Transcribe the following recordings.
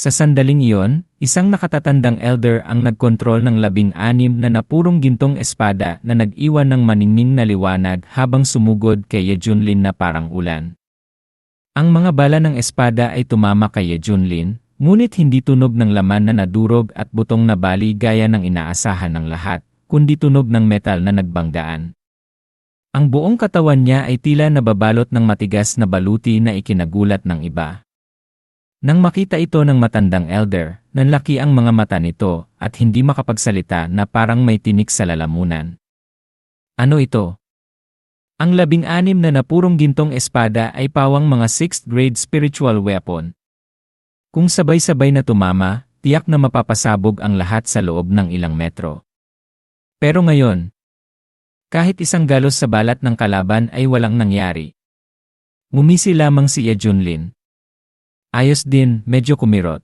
Sa sandaling iyon, isang nakatatandang elder ang nagkontrol ng labing-anim na napurong gintong espada na nag-iwan ng maningning na liwanag habang sumugod kay Yejunlin na parang ulan. Ang mga bala ng espada ay tumama kay Yejunlin, ngunit hindi tunog ng laman na nadurog at butong na bali gaya ng inaasahan ng lahat, kundi tunog ng metal na nagbanggaan. Ang buong katawan niya ay tila nababalot ng matigas na baluti na ikinagulat ng iba. Nang makita ito ng matandang elder, nanlaki ang mga mata nito at hindi makapagsalita na parang may tinik sa lalamunan. Ano ito? Ang labing-anim na napurong gintong espada ay pawang mga 6th grade spiritual weapon. Kung sabay-sabay na tumama, tiyak na mapapasabog ang lahat sa loob ng ilang metro. Pero ngayon, kahit isang galos sa balat ng kalaban ay walang nangyari. Ngumisi lamang si Yejunlin. Ayos din, medyo kumirot.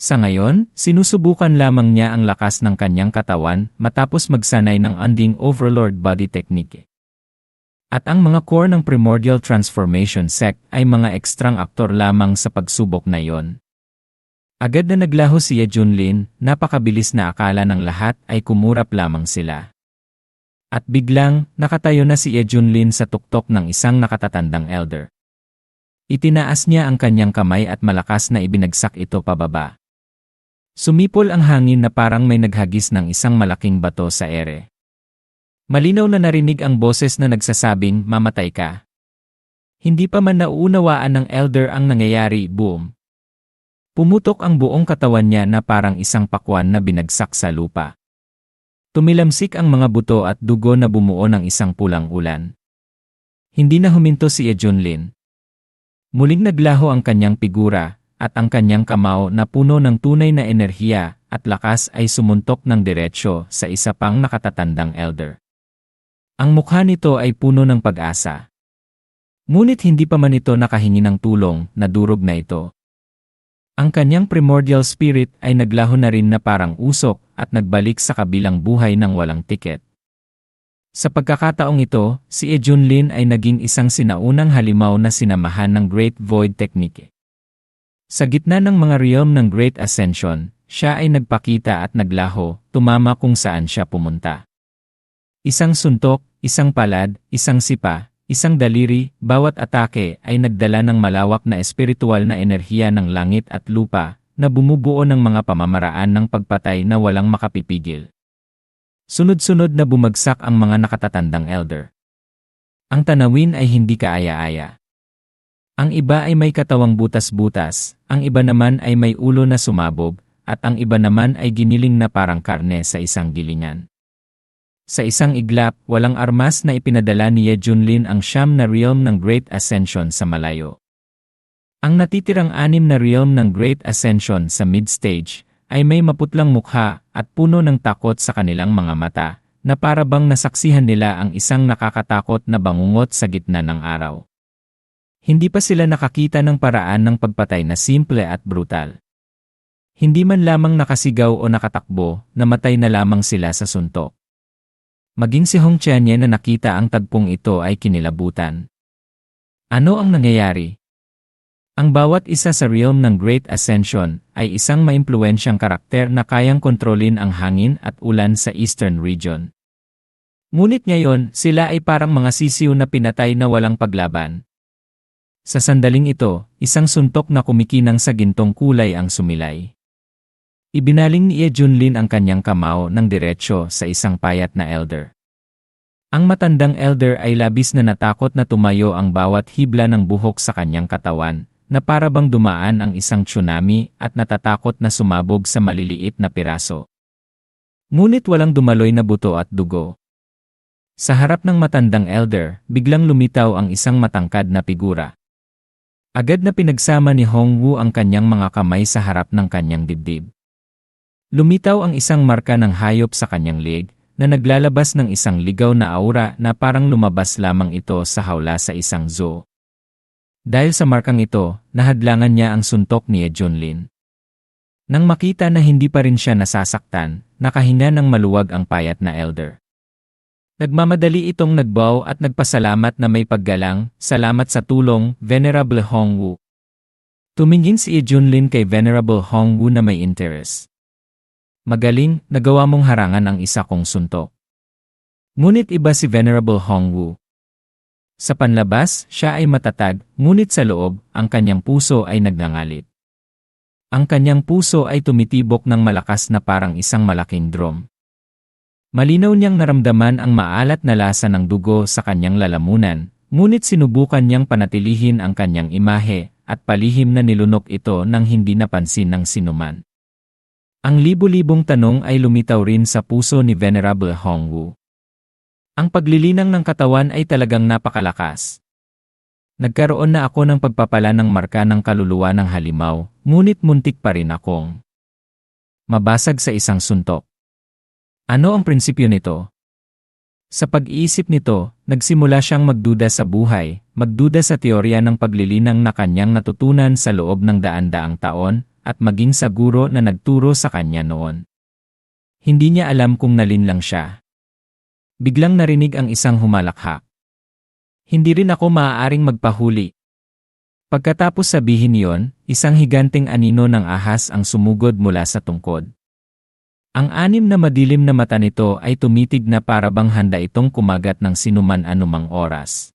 Sa ngayon, sinusubukan lamang niya ang lakas ng kanyang katawan matapos magsanay ng Unding Overlord Body Technique. At ang mga core ng Primordial Transformation Sect ay mga ekstrang aktor lamang sa pagsubok na yon. Agad na naglaho si Yejunlin, napakabilis na akala ng lahat ay kumurap lamang sila. At biglang, nakatayo na si Yejunlin sa tuktok ng isang nakatatandang elder. Itinaas niya ang kanyang kamay at malakas na ibinagsak ito pababa. Sumipol ang hangin na parang may naghagis ng isang malaking bato sa ere. Malinaw na narinig ang boses na nagsasabing, mamatay ka. Hindi pa man nauunawaan ng elder ang nangyayari, boom. Pumutok ang buong katawan niya na parang isang pakwan na binagsak sa lupa. Tumilamsik ang mga buto at dugo na bumuo ng isang pulang ulan. Hindi na huminto si Ejunlin. Muling naglaho ang kanyang figura, at ang kanyang kamao na puno ng tunay na enerhiya at lakas ay sumuntok ng diretsyo sa isa pang nakatatandang elder. Ang mukha nito ay puno ng pag-asa. Ngunit hindi pa man ito nakahingi ng tulong, nadurog na ito. Ang kanyang primordial spirit ay naglaho na rin na parang usok at nagbalik sa kabilang buhay ng walang tiket. Sa pagkakataong ito, si Ejunlin ay naging isang sinaunang halimaw na sinamahan ng Great Void Technique. Sa gitna ng mga realm ng Great Ascension, siya ay nagpakita at naglaho, tumama kung saan siya pumunta. Isang suntok, isang palad, isang sipa, isang daliri, bawat atake ay nagdala ng malawak na espiritual na enerhiya ng langit at lupa na bumubuo ng mga pamamaraan ng pagpatay na walang makapipigil. Sunod-sunod na bumagsak ang mga nakatatandang elder. Ang tanawin ay hindi kaaya-aya. Ang iba ay may katawang butas-butas, ang iba naman ay may ulo na sumabog, at ang iba naman ay giniling na parang karne sa isang gilingan. Sa isang iglap, walang armas na ipinadala ni Yejunlin ang siyam na realm ng Great Ascension sa malayo. Ang natitirang anim na realm ng Great Ascension sa mid-stage ay may maputlang mukha at puno ng takot sa kanilang mga mata, na para bang nasaksihan nila ang isang nakakatakot na bangungot sa gitna ng araw. Hindi pa sila nakakita ng paraan ng pagpatay na simple at brutal. Hindi man lamang nakasigaw o nakatakbo, namatay na lamang sila sa suntok. Maging si Hong Tianye na nakita ang tagpong ito ay kinilabutan. Ano ang nangyayari? Ang bawat isa sa realm ng Great Ascension ay isang maimpluwensyang karakter na kayang kontrolin ang hangin at ulan sa Eastern Region. Ngunit ngayon, sila ay parang mga sisiw na pinatay na walang paglaban. Sa sandaling ito, isang suntok na kumikinang sa gintong kulay ang sumilay. Ibinaling ni Ejunlin ang kanyang kamao ng diretsyo sa isang payat na elder. Ang matandang elder ay labis na natakot na tumayo ang bawat hibla ng buhok sa kanyang katawan, na para bang dumaan ang isang tsunami at natatakot na sumabog sa maliliit na piraso. Ngunit walang dumaloy na buto at dugo. Sa harap ng matandang elder, biglang lumitaw ang isang matangkad na figura. Agad na pinagsama ni Hong Wu ang kanyang mga kamay sa harap ng kanyang dibdib. Lumitaw ang isang marka ng hayop sa kanyang leg, na naglalabas ng isang ligaw na aura na parang lumabas lamang ito sa hawla sa isang zoo. Dahil sa markang ito, nahadlangan niya ang suntok ni Junlin. Nang makita na hindi pa rin siya nasasaktan, nakahinga ng maluwag ang payat na elder. Nagmamadali itong nagbaw at nagpasalamat na may paggalang, salamat sa tulong, Venerable Hong Wu. Tumingin si Junlin kay Venerable Hongwu na may interest. Magaling, nagawa mong harangan ang isa kong suntok. Ngunit iba si Venerable Hongwu. Sa panlabas, siya ay matatag, ngunit sa loob, ang kanyang puso ay nagngangalit. Ang kanyang puso ay tumitibok ng malakas na parang isang malaking drum. Malinaw niyang naramdaman ang maalat na lasa ng dugo sa kanyang lalamunan, ngunit sinubukan niyang panatilihin ang kanyang imahe at palihim na nilunok ito nang hindi napansin ng sinuman. Ang libu-libong tanong ay lumitaw rin sa puso ni Venerable Hongwu. Ang paglilinang ng katawan ay talagang napakalakas. Nagkaroon na ako ng pagpapala ng marka ng kaluluwa ng halimaw, ngunit muntik pa rin akong mabasag sa isang suntok. Ano ang prinsipyo nito? Sa pag-iisip nito, nagsimula siyang magduda sa buhay, magduda sa teorya ng paglilinang na kanyang natutunan sa loob ng daan-daang taon, at maging sa guro na nagturo sa kanya noon. Hindi niya alam kung nalinlang siya. Biglang narinig ang isang humalakha. Hindi rin ako maaaring magpahuli. Pagkatapos sabihin yon, isang higanting anino ng ahas ang sumugod mula sa tungkod. Ang anim na madilim na mata nito ay tumitig na para bang handa itong kumagat ng sinuman anumang oras.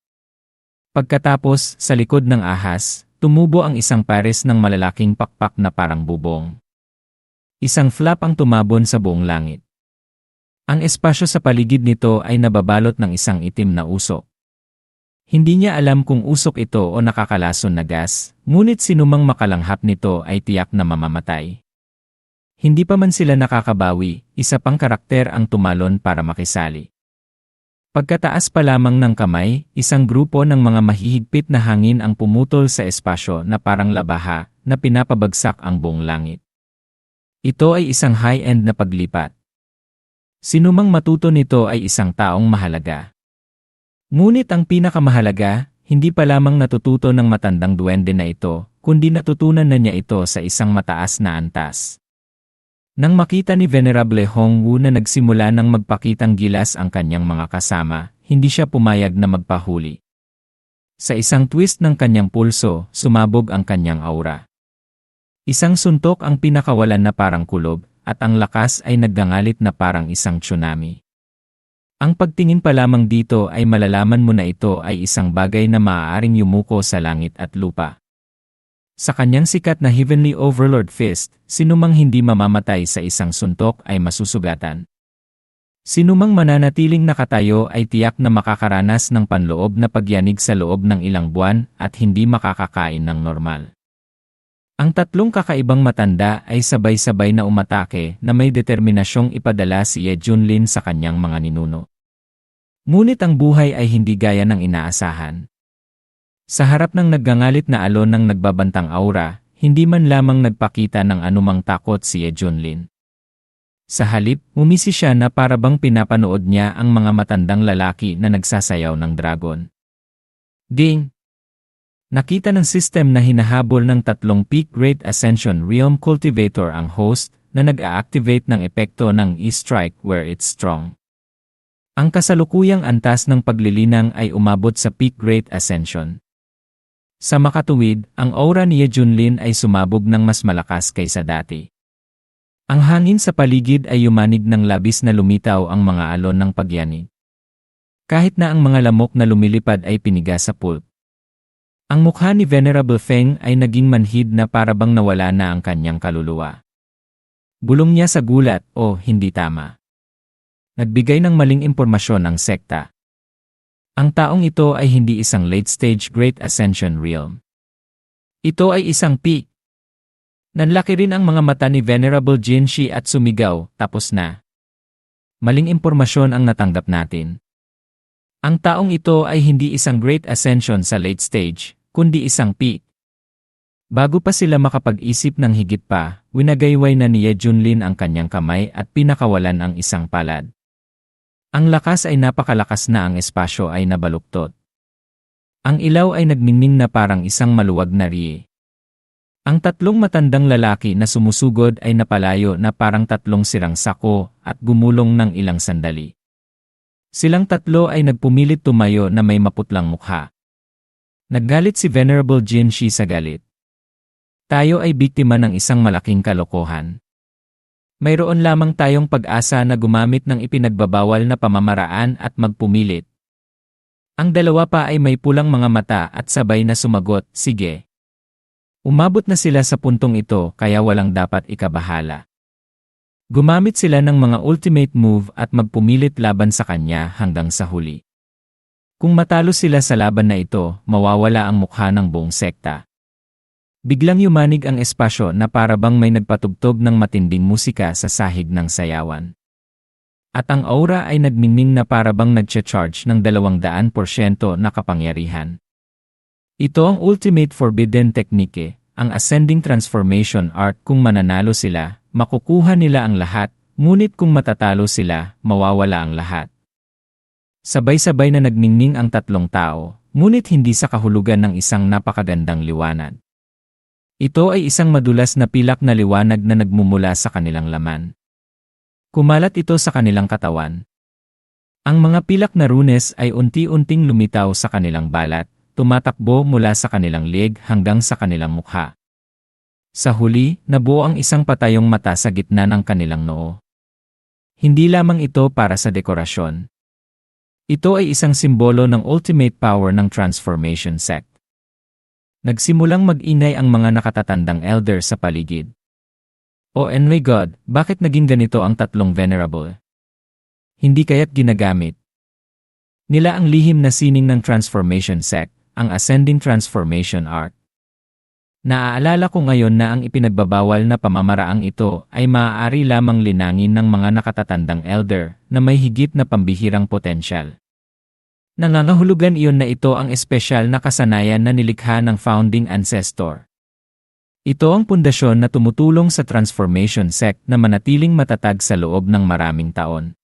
Pagkatapos, sa likod ng ahas, tumubo ang isang pares ng malalaking pakpak na parang bubong. Isang flap ang tumabon sa buong langit. Ang espasyo sa paligid nito ay nababalot ng isang itim na usok. Hindi niya alam kung usok ito o nakakalason na gas, ngunit sinumang makalanghap nito ay tiyak na mamamatay. Hindi pa man sila nakakabawi, isa pang karakter ang tumalon para makisali. Pagkataas pa lamang ng kamay, isang grupo ng mga mahihigpit na hangin ang pumutol sa espasyo na parang labaha na pinapabagsak ang buong langit. Ito ay isang high-end na paglipat. Sinumang matuto nito ay isang taong mahalaga. Ngunit ang pinakamahalaga, hindi pa lamang natututo ng matandang duwende na ito, kundi natutunan na niya ito sa isang mataas na antas. Nang makita ni Venerable Hongwu na nagsimula ng magpakitang gilas ang kanyang mga kasama, hindi siya pumayag na magpahuli. Sa isang twist ng kanyang pulso, sumabog ang kanyang aura. Isang suntok ang pinakawalan na parang kulob, at ang lakas ay nagdangalit na parang isang tsunami. Ang pagtingin pa lamang dito ay malalaman mo na ito ay isang bagay na maaaring yumuko sa langit at lupa. Sa kanyang sikat na Heavenly Overlord Fist, sinumang hindi mamamatay sa isang suntok ay masusugatan. Sinumang mananatiling nakatayo ay tiyak na makakaranas ng panloob na pagyanig sa loob ng ilang buwan at hindi makakakain ng normal. Ang tatlong kakaibang matanda ay sabay-sabay na umatake na may determinasyong ipadala si Ye Junlin sa kanyang mga ninuno. Ngunit ang buhay ay hindi gaya ng inaasahan. Sa harap ng naggangalit na alon ng nagbabantang aura, hindi man lamang nagpakita ng anumang takot si Ye Junlin. Sa halip, umisi siya na parabang pinapanood niya ang mga matandang lalaki na nagsasayaw ng dragon. Ding! Nakita ng system na hinahabol ng tatlong peak rate ascension realm cultivator ang host na nag-a-activate ng epekto ng E-strike where it's strong. Ang kasalukuyang antas ng paglilinang ay umabot sa peak rate ascension. Sa makatuwid, ang aura ni Junlin ay sumabog ng mas malakas kaysa dati. Ang hangin sa paligid ay yumanig ng labis na lumitaw ang mga alon ng pagyanig. Kahit na ang mga lamok na lumilipad ay piniga sa pulp. Ang mukha ni Venerable Feng ay naging manhid na parabang nawala na ang kanyang kaluluwa. Bulong niya sa gulat o hindi tama. Nagbigay ng maling impormasyon ang sekta. Ang taong ito ay hindi isang late-stage Great Ascension Realm. Ito ay isang peak. Nanlaki rin ang mga mata ni Venerable Jinshi at sumigaw, tapos na. Maling impormasyon ang natanggap natin. Ang taong ito ay hindi isang Great Ascension sa late stage, kundi isang peak. Bago pa sila makapag-isip ng higit pa, winagayway na ni Ye Junlin ang kanyang kamay at pinakawalan ang isang palad. Ang lakas ay napakalakas na ang espasyo ay nabaluktot. Ang ilaw ay nagmingming na parang isang maluwag na rie. Ang tatlong matandang lalaki na sumusugod ay napalayo na parang tatlong sirang sako at gumulong ng ilang sandali. Silang tatlo ay nagpumilit tumayo na may maputlang mukha. Naggalit si Venerable Jinshi sa galit. Tayo ay biktima ng isang malaking kalokohan. Mayroon lamang tayong pag-asa na gumamit ng ipinagbabawal na pamamaraan at magpumilit. Ang dalawa pa ay may pulang mga mata at sabay na sumagot, sige. Umabot na sila sa puntong ito kaya walang dapat ikabahala. Gumamit sila ng mga ultimate move at magpumilit laban sa kanya hanggang sa huli. Kung matalo sila sa laban na ito, mawawala ang mukha ng buong sekta. Biglang yumanig ang espasyo na parabang may nagpatugtog ng matinding musika sa sahig ng sayawan. At ang aura ay nagmingming na parabang nagcha-charge ng 200% na kapangyarihan. Ito ang ultimate forbidden technique, ang ascending transformation art kung mananalo sila, makukuha nila ang lahat, ngunit kung matatalo sila, mawawala ang lahat. Sabay-sabay na nagningning ang tatlong tao, ngunit hindi sa kahulugan ng isang napakagandang liwanag. Ito ay isang madulas na pilak na liwanag na nagmumula sa kanilang laman. Kumalat ito sa kanilang katawan. Ang mga pilak na runes ay unti-unting lumitaw sa kanilang balat, tumatakbo mula sa kanilang leg hanggang sa kanilang mukha. Sa huli, nabuo ang isang patayong mata sa gitna ng kanilang noo. Hindi lamang ito para sa dekorasyon. Ito ay isang simbolo ng ultimate power ng transformation sect. Nagsimulang mag-inay ang mga nakatatandang elder sa paligid. O and my God, bakit naging ganito ang tatlong venerable? Hindi kaya't ginagamit. Nila ang lihim na sining ng transformation sect, ang ascending transformation art. Naaalala ko ngayon na ang ipinagbabawal na pamamaraang ito ay maaari lamang linangin ng mga nakatatandang elder na may higit na pambihirang potensyal. Nangangahulugan iyon na ito ang espesyal na kasanayan na nilikha ng founding ancestor. Ito ang pundasyon na tumutulong sa transformation sect na manatiling matatag sa loob ng maraming taon.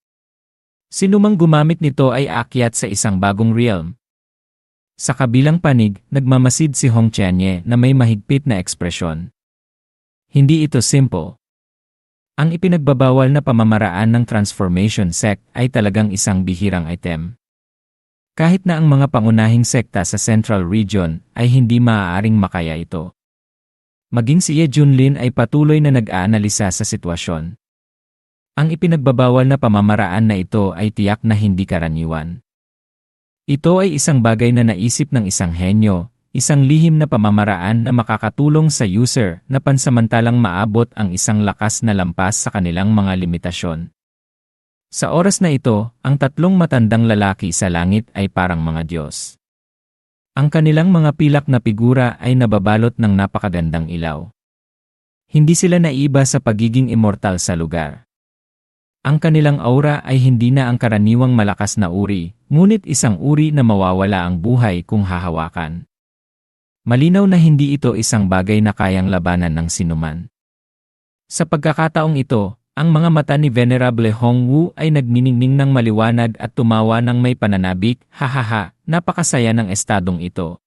Sinumang gumamit nito ay akyat sa isang bagong realm. Sa kabilang panig, nagmamasid si Hong Chianye na may mahigpit na ekspresyon. Hindi ito simple. Ang ipinagbabawal na pamamaraan ng transformation sect ay talagang isang bihirang item. Kahit na ang mga pangunahing sekta sa Central Region ay hindi maaaring makaya ito. Maging si Ye Junlin ay patuloy na nag-aanalisa sa sitwasyon. Ang ipinagbabawal na pamamaraan na ito ay tiyak na hindi karaniwan. Ito ay isang bagay na naisip ng isang henyo, isang lihim na pamamaraan na makakatulong sa user na pansamantalang maabot ang isang lakas na lampas sa kanilang mga limitasyon. Sa oras na ito, ang tatlong matandang lalaki sa langit ay parang mga Diyos. Ang kanilang mga pilak na figura ay nababalot ng napakagandang ilaw. Hindi sila naiba sa pagiging immortal sa lugar. Ang kanilang aura ay hindi na ang karaniwang malakas na uri, ngunit isang uri na mawawala ang buhay kung hahawakan. Malinaw na hindi ito isang bagay na kayang labanan ng sinuman. Sa pagkakataong ito, ang mga mata ni Venerable Hong Wu ay nagniningning ng maliwanag at tumawa ng may pananabik, hahaha, napakasaya ng estadong ito.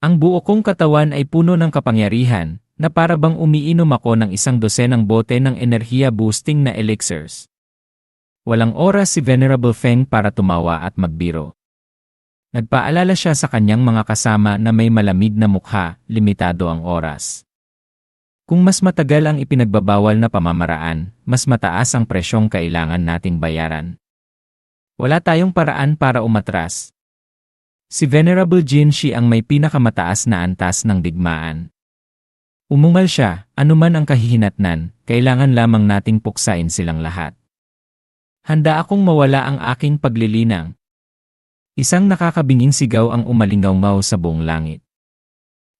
Ang buo kong katawan ay puno ng kapangyarihan, na para bang umiinom ako ng isang dosenang bote ng enerhiya boosting na elixirs. Walang oras si Venerable Feng para tumawa at magbiro. Nagpaalala siya sa kanyang mga kasama na may malamig na mukha, limitado ang oras. Kung mas matagal ang ipinagbabawal na pamamaraan, mas mataas ang presyong kailangan nating bayaran. Wala tayong paraan para umatras. Si Venerable Jin Shi ang may pinakamataas na antas ng digmaan. Umungal siya, anuman ang kahihinatnan, kailangan lamang nating puksain silang lahat. Handa akong mawala ang aking paglilinang. Isang nakakabinging sigaw ang umalingaw sa buong langit.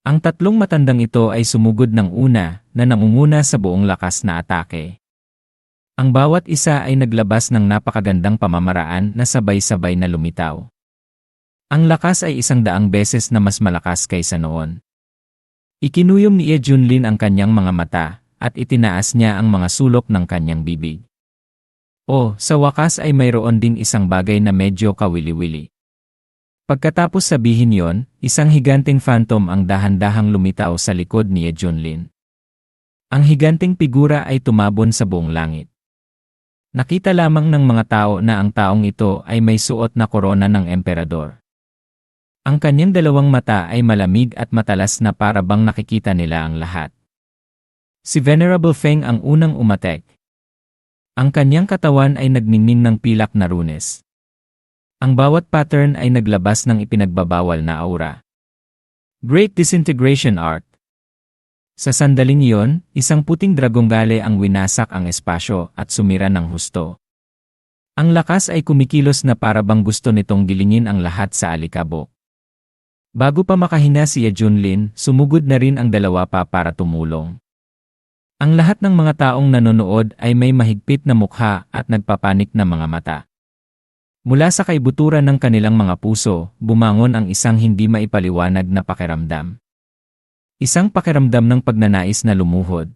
Ang tatlong matandang ito ay sumugod ng una na nangunguna sa buong lakas na atake. Ang bawat isa ay naglabas ng napakagandang pamamaraan na sabay-sabay na lumitaw. Ang lakas ay isang daang beses na mas malakas kaysa noon. Ikinuyom ni Ye Junlin ang kanyang mga mata at itinaas niya ang mga sulok ng kanyang bibig. O, sa wakas ay mayroon din isang bagay na medyo kawili-wili. Pagkatapos sabihin yon, isang higanting phantom ang dahan-dahang lumitaw sa likod ni Junlin. Ang higanting figura ay tumabon sa buong langit. Nakita lamang ng mga tao na ang taong ito ay may suot na korona ng emperador. Ang kanyang dalawang mata ay malamig at matalas na para bang nakikita nila ang lahat. Si Venerable Feng ang unang umatek. Ang kanyang katawan ay nagningning ng pilak na runes. Ang bawat pattern ay naglabas ng ipinagbabawal na aura. Great Disintegration Art Sa sandaling iyon, isang puting dragonggale ang winasak ang espasyo at sumira ng husto. Ang lakas ay kumikilos na para bang gusto nitong gilingin ang lahat sa alikabok. Bago pa makahina si Junlin, sumugod na rin ang dalawa pa para tumulong. Ang lahat ng mga taong nanonood ay may mahigpit na mukha at nagpapanik na mga mata. Mula sa kaibuturan ng kanilang mga puso, bumangon ang isang hindi maipaliwanag na pakiramdam. Isang pakiramdam ng pagnanais na lumuhod.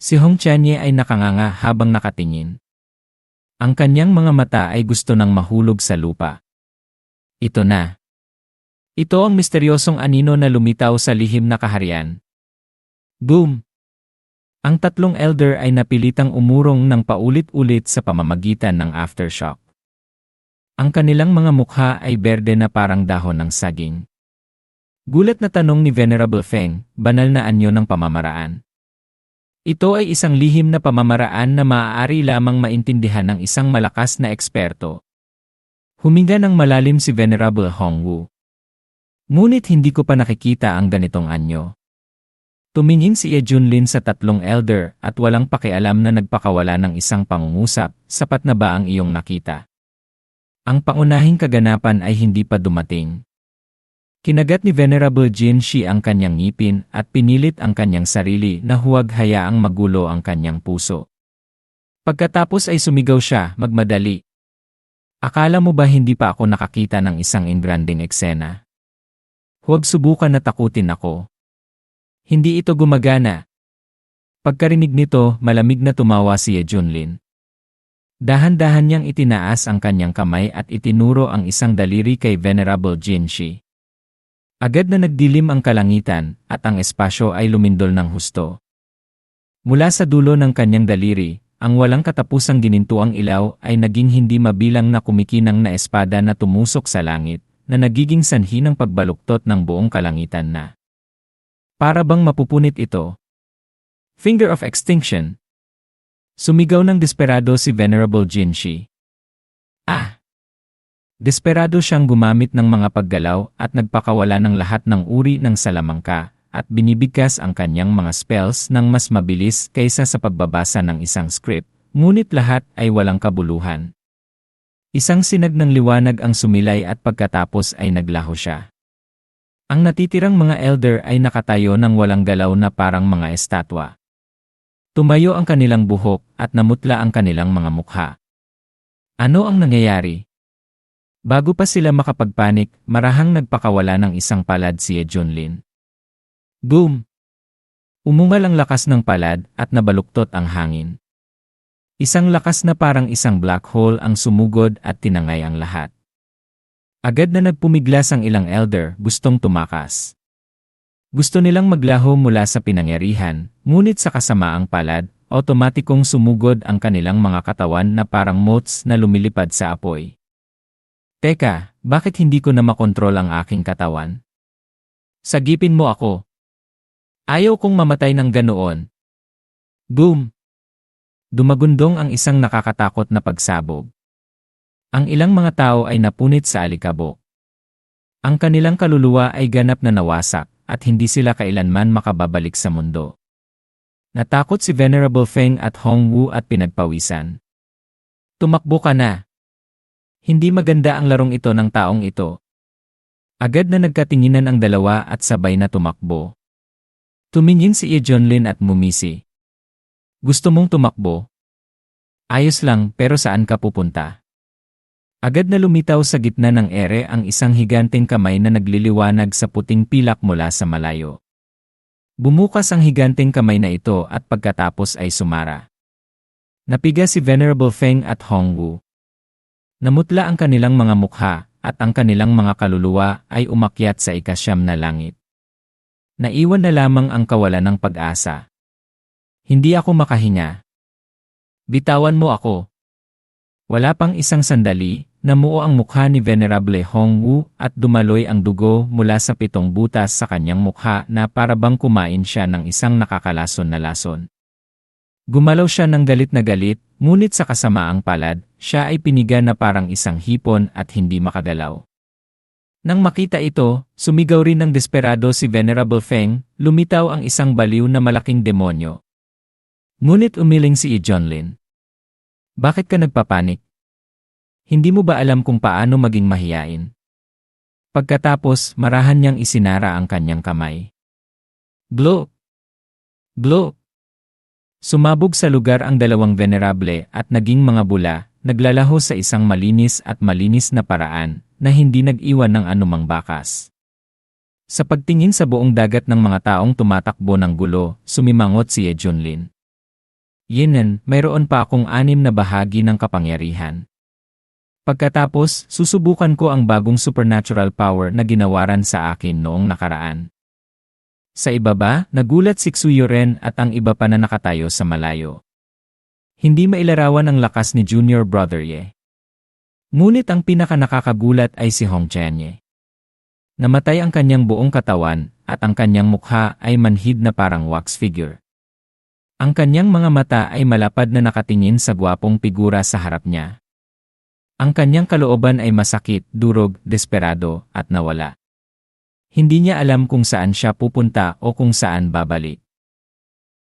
Si Hong Chanye ay nakanganga habang nakatingin. Ang kanyang mga mata ay gusto nang mahulog sa lupa. Ito na. Ito ang misteryosong anino na lumitaw sa lihim na kaharian. Boom! Ang tatlong elder ay napilitang umurong ng paulit-ulit sa pamamagitan ng aftershock. Ang kanilang mga mukha ay berde na parang dahon ng saging. Gulat na tanong ni Venerable Feng, banal na anyo ng pamamaraan. Ito ay isang lihim na pamamaraan na maaari lamang maintindihan ng isang malakas na eksperto. Huminga ng malalim si Venerable Hongwu. Ngunit hindi ko pa nakikita ang ganitong anyo. Tumingin si Ye Junlin sa tatlong elder at walang pakialam na nagpakawala ng isang pangungusap, sapat na ba ang iyong nakita? Ang pangunahing kaganapan ay hindi pa dumating. Kinagat ni Venerable Jin Shi ang kanyang ngipin at pinilit ang kanyang sarili na huwag hayaang magulo ang kanyang puso. Pagkatapos ay sumigaw siya, magmadali. Akala mo ba hindi pa ako nakakita ng isang ingranding eksena? Huwag subukan na takutin ako. Hindi ito gumagana. Pagkarinig nito, malamig na tumawa si Junlin. Dahan-dahan niyang itinaas ang kanyang kamay at itinuro ang isang daliri kay Venerable Jinshi. Agad na nagdilim ang kalangitan at ang espasyo ay lumindol ng husto. Mula sa dulo ng kanyang daliri, ang walang katapusang ginintuang ilaw ay naging hindi mabilang na kumikinang na espada na tumusok sa langit na nagiging sanhi ng pagbaluktot ng buong kalangitan na. Para bang mapupunit ito? Finger of Extinction Sumigaw ng desperado si Venerable Jinshi. Ah! Desperado siyang gumamit ng mga paggalaw at nagpakawala ng lahat ng uri ng salamangka at binibigkas ang kanyang mga spells ng mas mabilis kaysa sa pagbabasa ng isang script, ngunit lahat ay walang kabuluhan. Isang sinag ng liwanag ang sumilay at pagkatapos ay naglaho siya. Ang natitirang mga elder ay nakatayo ng walang galaw na parang mga estatwa. Tumayo ang kanilang buhok at namutla ang kanilang mga mukha. Ano ang nangyayari? Bago pa sila makapagpanik, marahang nagpakawala ng isang palad si Junlin. Boom! Umungal ang lakas ng palad at nabaluktot ang hangin. Isang lakas na parang isang black hole ang sumugod at tinangay ang lahat. Agad na nagpumiglas ang ilang elder, gustong tumakas. Gusto nilang maglaho mula sa pinangyarihan, ngunit sa kasamaang palad, otomatikong sumugod ang kanilang mga katawan na parang motes na lumilipad sa apoy. Teka, bakit hindi ko na makontrol ang aking katawan? Sagipin mo ako. Ayaw kong mamatay ng ganoon. Boom! Dumagundong ang isang nakakatakot na pagsabog. Ang ilang mga tao ay napunit sa alikabok. Ang kanilang kaluluwa ay ganap na nawasak at hindi sila kailanman makababalik sa mundo. Natakot si Venerable Feng at Hong Wu at pinagpawisan. Tumakbo ka na. Hindi maganda ang larong ito ng taong ito. Agad na nagkatinginan ang dalawa at sabay na tumakbo. Tumingin si Lin at mumisi. Gusto mong tumakbo? Ayos lang pero saan ka pupunta? Agad na lumitaw sa gitna ng ere ang isang higanteng kamay na nagliliwanag sa puting pilak mula sa malayo. Bumukas ang higanteng kamay na ito at pagkatapos ay sumara. Napiga si Venerable Feng at Hongwu. Namutla ang kanilang mga mukha at ang kanilang mga kaluluwa ay umakyat sa ikasyam na langit. Naiwan na lamang ang kawalan ng pag-asa. Hindi ako makahinga. Bitawan mo ako. Wala pang isang sandali, Namuo ang mukha ni Venerable Hong Wu at dumaloy ang dugo mula sa pitong butas sa kanyang mukha na parabang kumain siya ng isang nakakalason na lason. Gumalaw siya ng galit na galit, ngunit sa kasamaang palad, siya ay piniga na parang isang hipon at hindi makagalaw. Nang makita ito, sumigaw rin ng desperado si Venerable Feng, lumitaw ang isang baliw na malaking demonyo. Ngunit umiling si Jonlin. Bakit ka nagpapanik? Hindi mo ba alam kung paano maging mahiyain? Pagkatapos, marahan niyang isinara ang kanyang kamay. Blow! Blow! Sumabog sa lugar ang dalawang venerable at naging mga bula, naglalaho sa isang malinis at malinis na paraan, na hindi nag-iwan ng anumang bakas. Sa pagtingin sa buong dagat ng mga taong tumatakbo ng gulo, sumimangot si Ejunlin. Yenen, mayroon pa akong anim na bahagi ng kapangyarihan. Pagkatapos, susubukan ko ang bagong supernatural power na ginawaran sa akin noong nakaraan. Sa ibaba, nagulat si Xuyuren at ang iba pa na nakatayo sa malayo. Hindi mailarawan ang lakas ni Junior Brother Ye. Ngunit ang pinaka nakakagulat ay si Hong Chenye. Namatay ang kanyang buong katawan at ang kanyang mukha ay manhid na parang wax figure. Ang kanyang mga mata ay malapad na nakatingin sa gwapong figura sa harap niya. Ang kanyang kalooban ay masakit, durog, desperado, at nawala. Hindi niya alam kung saan siya pupunta o kung saan babalik.